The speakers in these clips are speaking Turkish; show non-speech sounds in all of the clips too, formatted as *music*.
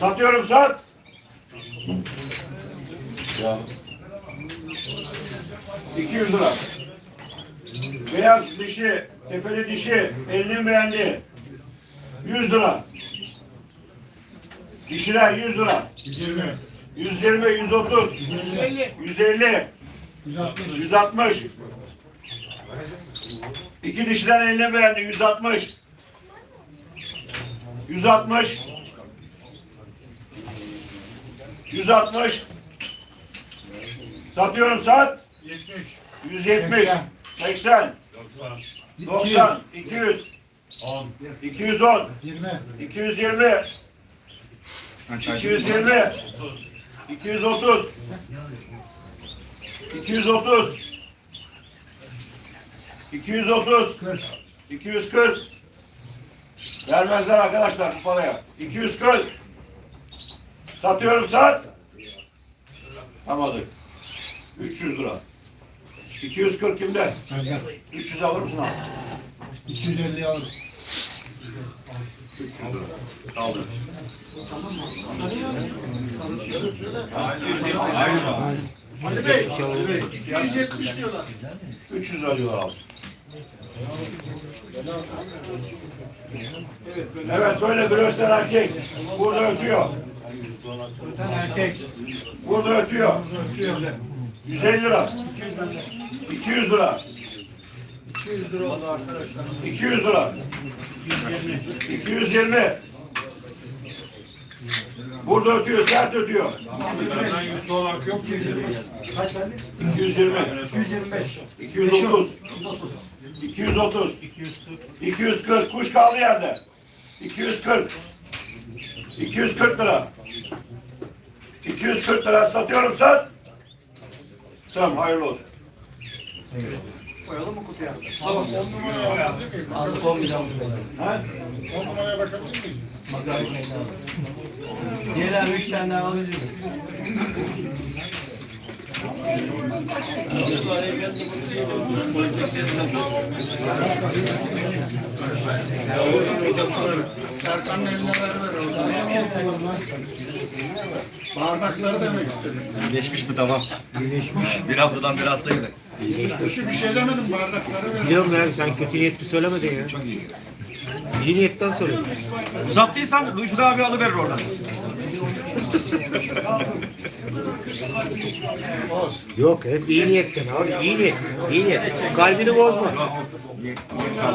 Satıyorum sat. Ya. 200 lira. Beyaz dişi, tepeli dişi, elini beğendi. 100 lira. Dişiler 100 lira. 120, 120, 130, 150, 150, 160, 160. İki dişiler eline beğendi. 160. 160. 160. Satıyorum sat. 70, 170. 80. 90. 200. 10, 210. 20, 220. 220. 230. 230. 230. 40, 240. Vermezler arkadaşlar bu paraya. 240. Satıyorum sat. Almadık. 300 lira. 240 kimde? Benden. 300 alır mısın abi? 250 alırım. 300 lira. Aldım. Ali Bey, Ali Bey, 270 diyorlar. 300 lira diyorlar abi. Evet böyle glosler erkek. Burada ötüyor. Erkek. Burada ötüyor. 150 lira. 200 lira. 200 lira oldu arkadaşlar. 200 lira. 220. Burada ötüyor, sert ötüyor. Benden yüzde olarak yok ki. Kaç verdi? 220. 225. 230. 230. 240. Kuş kaldı yerde. 240. 240 lira. 240 lira satıyorum sat. Tamam hayırlı olsun. Koyalım mı kutuya? Tamam, 10 numaraya bakabilir miyim? Ha? 10 numaraya bakabilir miyiz? Celal üç tane daha alabilir miyiz? Serkan'ın eline ver ver. Bardakları demek istedim. Geçmiş mi tamam? Geçmiş. Bir haftadan bir hastaydı. Kötü bir şey demedim bardakları ver. Biliyorum ya sen kötü niyetli söylemedin ya. Çok iyi. İyi niyetten söyledin. Uzattıysan Rüştü abi alıverir oradan. Yok hep iyi niyetten abi iyi niyet. İyi niyet. Kalbini bozma. Tabii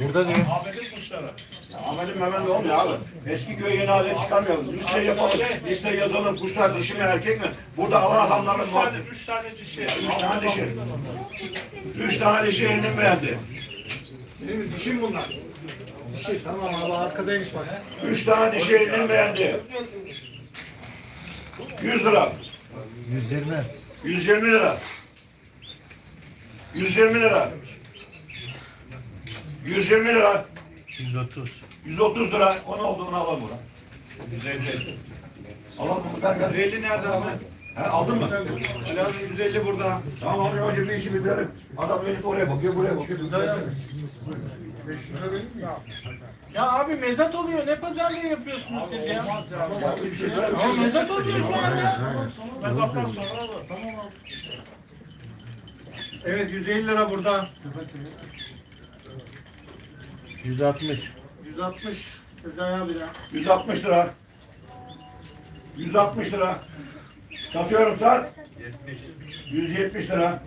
diyor. Ahmet'im hemen de olmuyor abi. Eski köye yeni adet çıkarmayalım. Liste yapalım. Liste yazalım. Kuşlar dişi mi erkek mi? Burada alan adamların var. Üç tane dişi. Üç tane dişi. Üç tane dişi elinin beğendi. Dişim bunlar. Dişi tamam abi arkadaymış bak. Üç tane dişi elinin beğendi. 100 lira. 120. 120 lira. 120 lira. 120 lira. 130. 130 lira. O ne oldu onu alalım buna. 150. Alalım bunu ver ver. 150 nerede abi? He, aldın mı? Alan 150 burada. Tamam abi önce bir işi bitirelim. Adam beni oraya bakıyor buraya bakıyor. Biz de 5 lira verir miyim? Ya abi mezat oluyor. Ne pazarlığı yapıyorsunuz siz ya? Ya Ama şey. mezat oluyor şu an ya. Mezattan sonra da. Evet 150 lira burada. 160. 160. Sezai abi de. 160 lira. 160 lira. Satıyorum sat. 170 lira.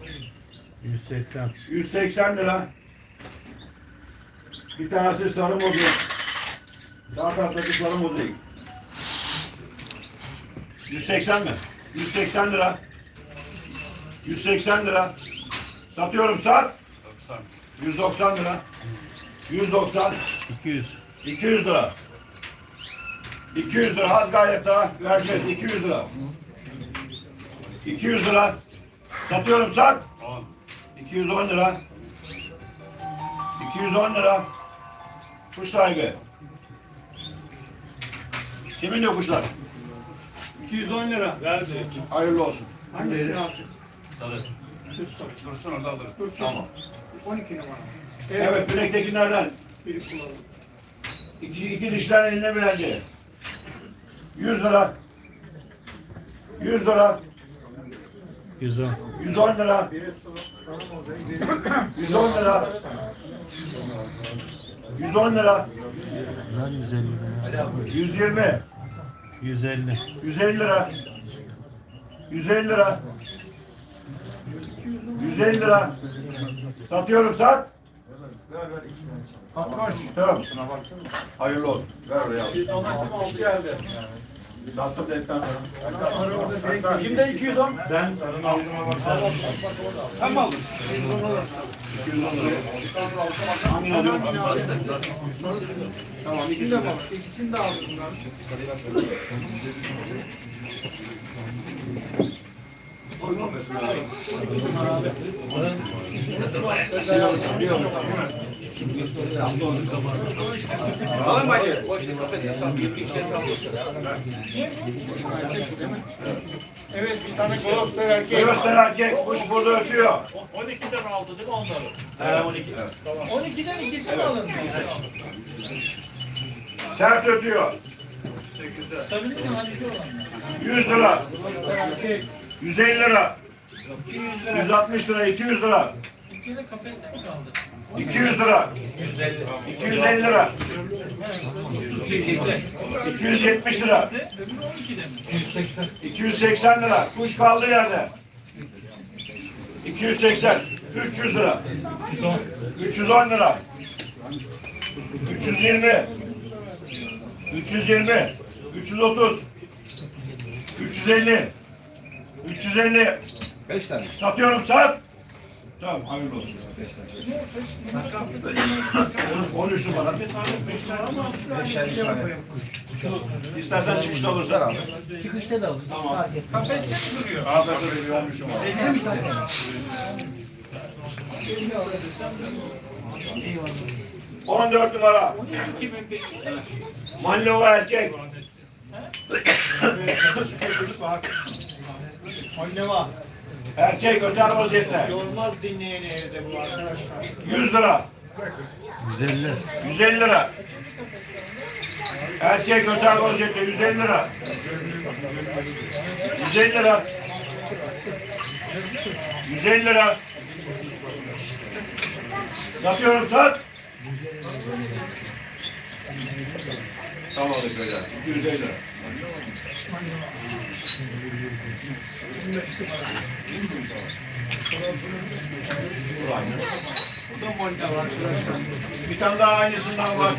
180. 180 lira. Bir tanesi sarı mozaik. Sağ taraftaki sarı mozaik. 180 mi? 180 lira. 180 lira. Satıyorum sat. 190 lira. 190. 200. 200 lira. 200 lira az gayret daha vereceğiz. 200 lira. 200 lira. Satıyorum sat. 210 lira. 210 lira. Kuş sahibi. Kimin de kuşlar? 210 lira. Verdi. Hayırlı olsun. Hangisini aldın? Sarı. Dursun orada alırım. Dursun. Tamam. 12 numara. Evet, bilektekilerden. Biri kullanalım. İki, iki dişler eline bilendi. 100 lira. 100 lira. 110. 110 lira. 110 lira. 110 lira. Lan 150 lira. 120. 150. 150 lira. 150 lira. 150 lira. Satıyorum sat. Tamam. Hayırlı olsun. Ver oraya. Hoş geldi. Sattım dedikten sonra. Kimde 210? Ben sarın altıma baksana. Tam aldım. 210 lira. Hangi alıyor? Tamam ikisini de bak. İkisini de aldım *laughs* bunlar. Alın bakayım. Evet bir tane Gloucester erkek. Göster erkek. Kuş burada ötüyor. 12'den aldı değil mi onları? He 12. 12'den ikisi mi alındı? Sert ötüyor. Sarı değil mi? Hanifi olanlar. 100 lira. Erkek. 150 lira. 160 lira. 200 lira. İkisi de kafeste mi kaldı? 200 lira. 250 lira. 270 lira. Öbürü 12'de mi? 280 lira. Kuş kaldı yerde. 280. 300 lira. 310 lira. 320. 320. 330. 350. 350. 5 tane. Satıyorum sat. Tamam hayırlı olsun. 13 numara. İstersen çıkışta alırsan abi. Çıkışta da alırız. Tamam. Kafeste mi duruyor? Abi de 13 numara. On dört numara. 12 mi peki? Mallova erkek. Oynama. Erkek öter vaziyette. Yormaz dinleyeni evde bu arkadaşlar. 100 lira. 150. 150 lira. Erkek öter vaziyette 150 lira. 150 lira. 150 lira. Satıyorum sat. Tamam böyle. 250 lira. Bir tane daha aynısından var.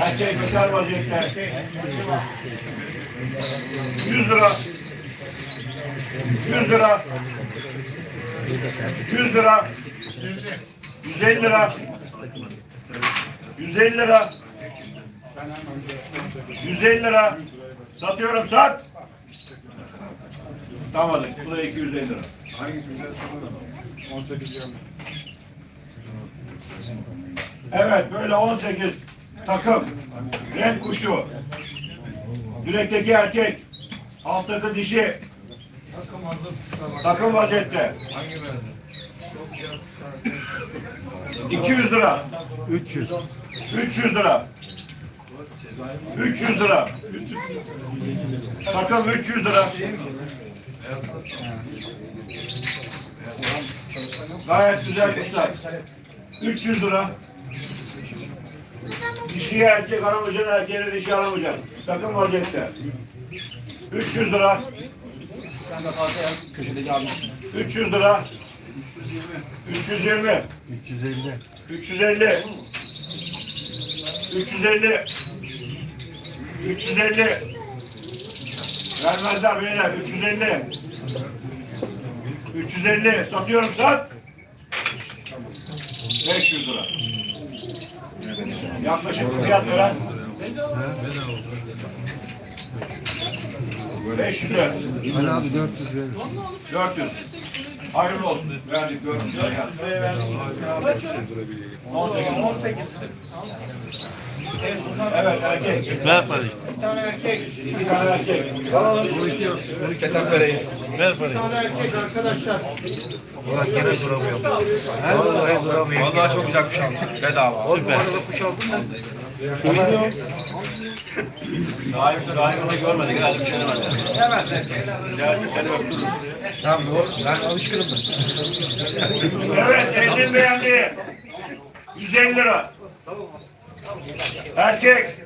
Erkek öter vaziyette. 100 lira. 100 lira. 100 lira. 150 lira. 150 lira. 150 lira. Satıyorum sat. Tamam bu da 250 lira. Evet böyle 18 takım. Renk kuşu. Direkteki erkek. Alttaki dişi. Takım vaziyette. 200 lira. 300. 300 lira. 300 lira. Takım 300 lira. Gayet güzel kuşlar. 300 lira. Dişiye erkek aramayacaksın, erkeğine dişi aramayacaksın. Takım vaziyette. 300 lira. 300 lira. 320. 350. 350. 350. 350. Vermezler beyler. 350. 350. Satıyorum sat. 500 lira. Yaklaşık fiyat veren. 500 lira. Ali abi 400 verir. 400. Hayırlı olsun. Verdik gördünüz ya. Kaç o? 18. 18. Evet erkek. Ver parayı. Bir tane erkek. İki tane erkek. Ketap vereyim. Ver Bir parayı. tane erkek arkadaşlar. Ulan gene duramıyorum. Vallahi duramıyorum. Vallahi çok güzel kuş aldım. Bedava. Oğlum bu arada kuş aldım ben. Sahibi, sahibi onu görmedi. Herhalde bir şeyler var. Yemez neyse. Gelsin seni öptürür. Tamam. Evet elinin beğendi. 150 lira. Erkek.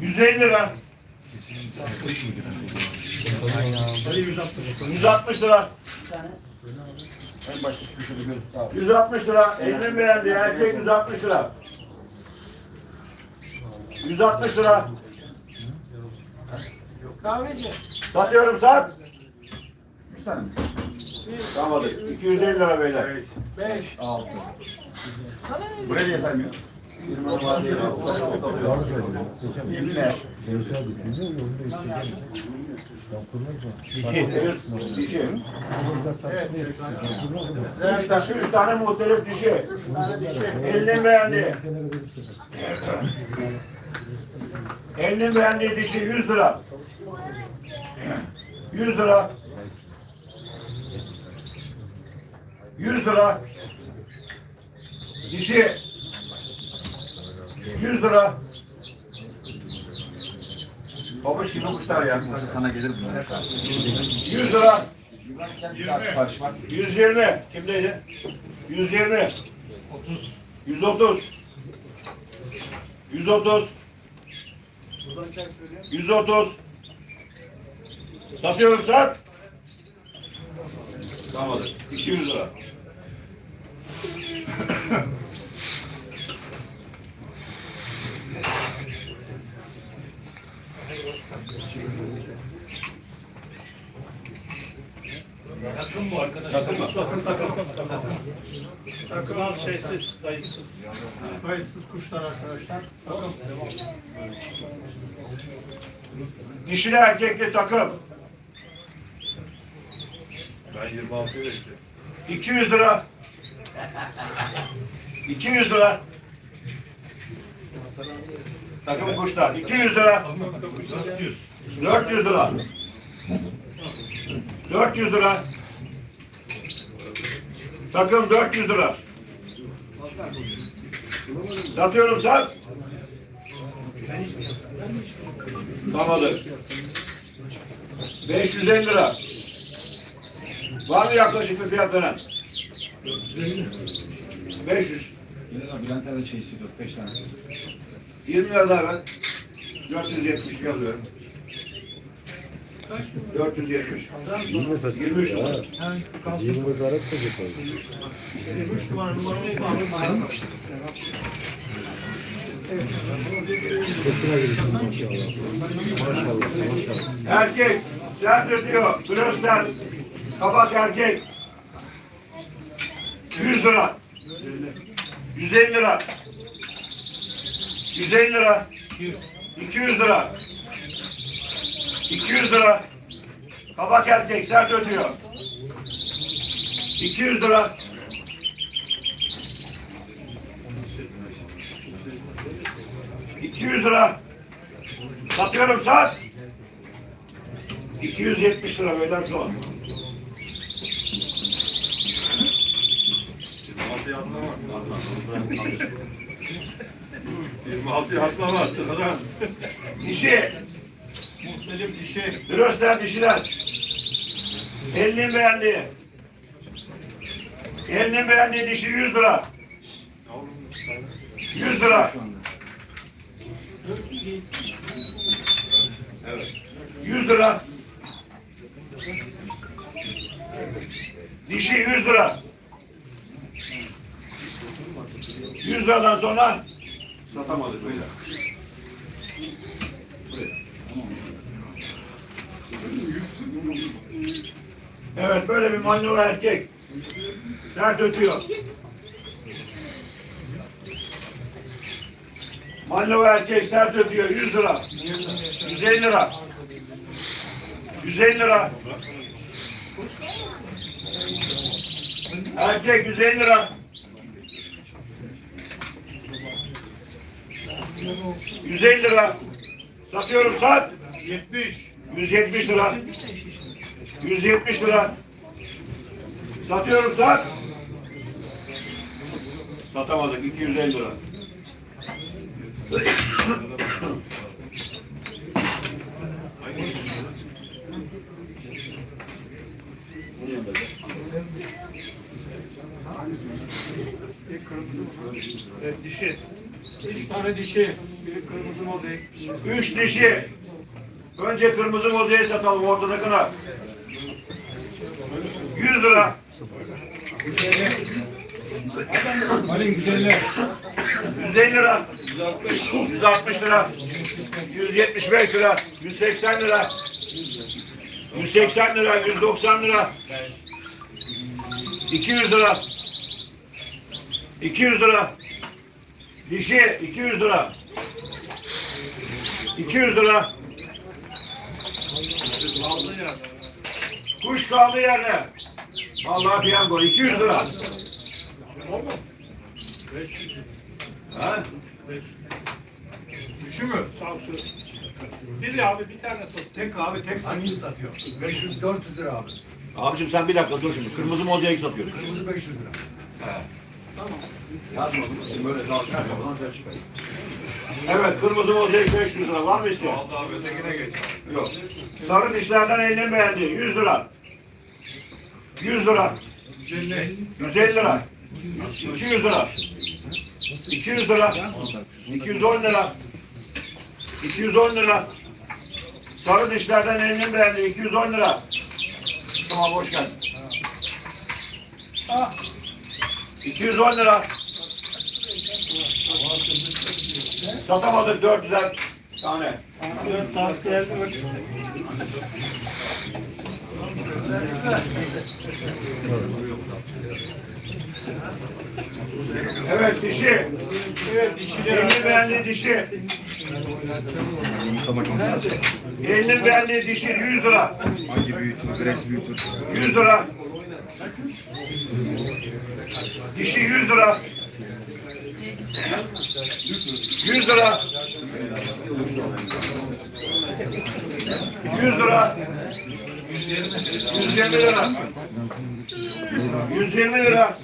150 lira. 160 lira. 160 lira. Elinin beğendi. Erkek 160 lira. 160 lira. Kahveci. Satıyorum sat. Tamam hadi. 250 lira beyler. 5. Buraya niye saymıyor? Dişi. Üç tane, üç tane muhtelif dişi. Elinin beğendi. Elinin beğendiği dişi 100 lira. 100 lira. 100 lira. Dişi 100 lira. Babuş gibi kuşlar ya. Sana gelir bunlar. 100 lira. 20. 120. Kimdeydi? 120. 30. 130. 130. 130. Satıyorum sat. Tamam. 200 lira. *laughs* Takım mı? Takılan şeysiz, kayıtsız. Kayıtsız kuşlar arkadaşlar. Takım. Dişili erkekli takım. Ben 26 bekliyorum. 200 lira. *laughs* 200 lira. Takım kuşlar. 200 lira. 400. 400 lira. 400 lira. Takım 400 lira. Satıyorum sat. Tamamdır. 550 lira. Var mı yaklaşık bir fiyat veren? 500. Bülent de şey istiyor 5 tane. 20 lira daha ver. 470 yazıyorum. 470. 23 lira. Erkek, sert göster, kabak erkek. 100 lira. 150 lira. 150 lira. 200 lira. 200 lira. Kabak erkek sert ötüyor. 200 lira. ...200 lira. Satıyorum sat. 270 lira beyler son. 26 sıradan. Dişi. Dişi. Grosler dişiler. Elinin beğendiği. Elinin beğendiği dişi 100 lira. 100 lira. Evet. 100 lira. Dişi 100 lira. 100 liradan sonra satamadık böyle. Evet böyle bir manyola erkek. Sert ötüyor. Manyola erkek sert ötüyor 100 lira. 150 lira. 150 lira. Erkek 150 lira. 150 lira. Satıyorum sat. 70. 170 lira. 170 lira. Satıyorum sat. Satamadık 250 lira. Evet, dişi. Üç tane dişi. Biri kırmızı mozaik. Üç dişi. Önce kırmızı mozeyi satalım ortadakine. 100 lira. Ali güzeller. 150 lira. 160 lira. 175 lira. 180 lira. 180 lira. 190 lira. 200 lira. 200 lira. Dişi 200 lira. 200 lira. Kuş kaldı yerde. Vallahi piyango 200 lira. Ha? Üçü mü? Sağ olsun. Biri abi bir tane sat. Tek abi tek Hangisi satıyor? 500 400 lira abi. Abicim sen bir dakika dur şimdi. Kırmızı mozaik satıyorsun. Kırmızı 500 lira. Yazmadım. Şimdi böyle dalga. Evet, kırmızı mozaik 500 lira. Var mı isteyen? Aldı abi ötekine geç. Yok. Sarı dişlerden elini beğendi. 100 lira. 100 lira. 150 lira. 200 lira. 200 lira. 210 lira. 210 lira. Sarı dişlerden elini beğendi. 210 lira. Tamam hoş geldin. 210 lira. Satamadık 400'er tane. Evet dişi. Evet dişi. Elini beğendiği dişi. Elini beğendiği dişi 100 lira. Hangi büyütür, gres büyütür? 100 lira. Dişi 100 lira. 100 lira. 100 lira. 120 lira. 120 lira.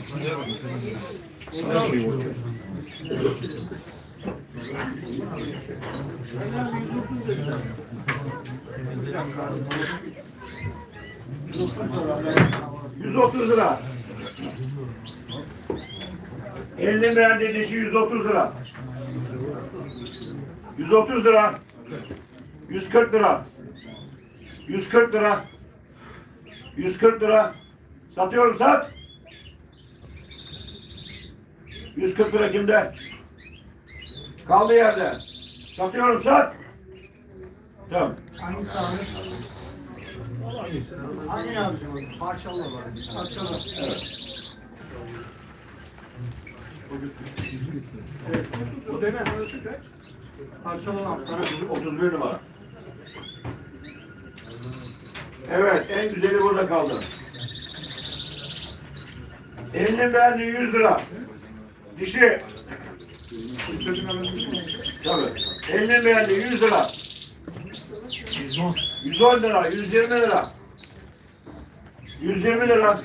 Yüz otuz lira. Elinin beğendiği dişi 130 lira. 130 lira. 140 lira. 140 lira. 140 lira. Satıyorum sat. 140 lira kimde? Kaldı yerde. Satıyorum sat. Tamam. Bu deme. Parçalı aslanı. 31 numara. Evet, en güzeli burada kaldı. Elinin beğendiği 100 lira. Dişi. Tabii. Elinin beğendiği 100 lira. 110 lira, 120 lira. 120 lira.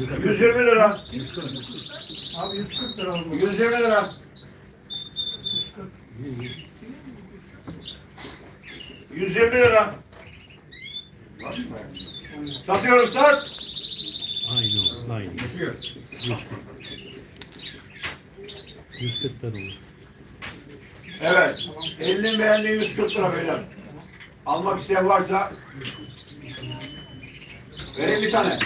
120 lira. Abi 140 lira oldu. 120 lira. 120 lira. Satıyorum sat. Aynı o. Aynı. 140 lira olur. Evet. Elinin beğendiği 140 lira beyler. Almak isteyen varsa vereyim bir tane.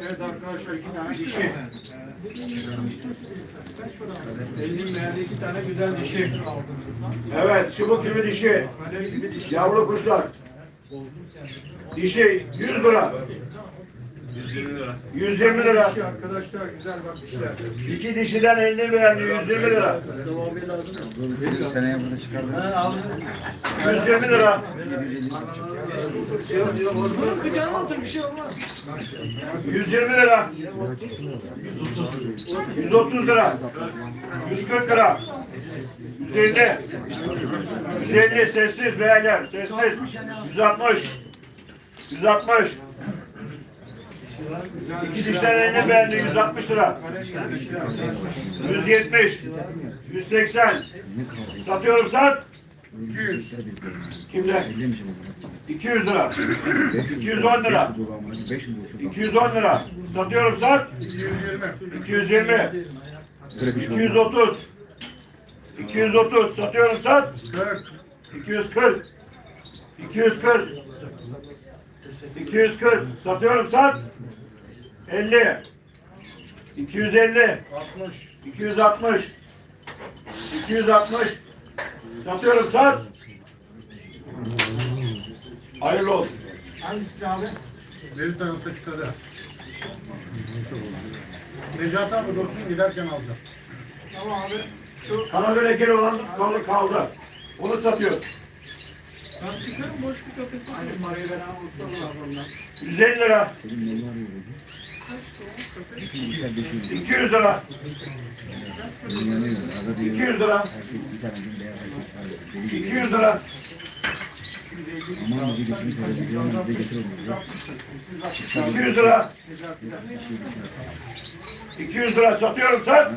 Evet arkadaşlar iki tane dişi. Elinin beğendiği iki tane güzel dişi. Evet, çubuk gibi dişi. Yavru kuşlar. Dişi 100 lira. 120 lira. Dişi arkadaşlar güzel bak dişler. İki dişiden 50 beğendi 120 lira. Seneye burada çıkardım. 120 lira. Kucağına otur bir şey olmaz. 120 lira. 130 lira. 140 lira. 150. 150 sessiz beyler sessiz. 160. 160. İki dişten elini beğendi 160 lira. 170. 180. Satıyorum sat. 200. Kimde? 200 lira. 210 lira. 210 lira. Satıyorum sat. 220. 220. 230. 230 satıyorum sat. 40. 240. 240. 240 satıyorum sat. 50. 250. 60. 260. 260. Satıyorum sat. Hayırlı olsun. Hangisi abi? Beni tanıttık sarı. Necati abi dursun giderken alacağım. Tamam abi. Kanada lekeli olan kaldı. Onu satıyoruz. Boş bir kafes alayım. Parayı veren var bundan. 150 lira. 200 lira. 200 lira. 200 lira. 200 lira. 200 lira satıyorum sen.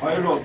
Hayırlı olsun.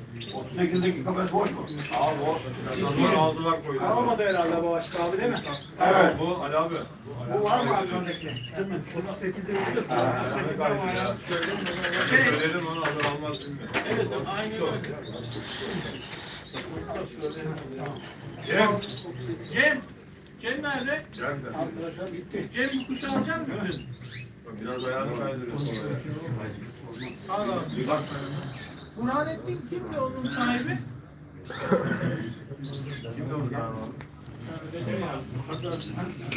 38'deki kafes boş mu? Aa boş. Almadı herhalde bu başka abi değil mi? Evet. Bu Ali abi. Bu var mı arkandaki? Değil mi? Şunu 8'e uçtu. 8'e var ya. Söyledim onu alır almaz bilmiyorum. Evet, aynı öyle. Cem. Cem. Cem nerede? Cem de. Cem bu kuşu alacak mısın? Biraz ayağını kaydırıyor sonra. Al abi. Burhanettin kimdi onun sahibi? Kimde bu zaman abi?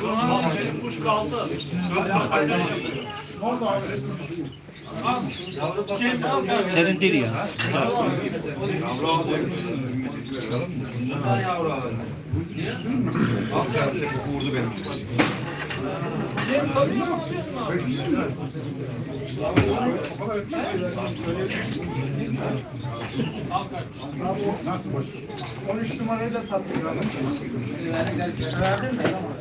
Burhanettin kuş kaldı. Ne oldu abi? Senin değil ya. Yavru alacak. Bundan yavru alalım. Al çarptı vurdu benim. Nasıl baş? 13 numarayı da sattık. Verdin mi? Tamam.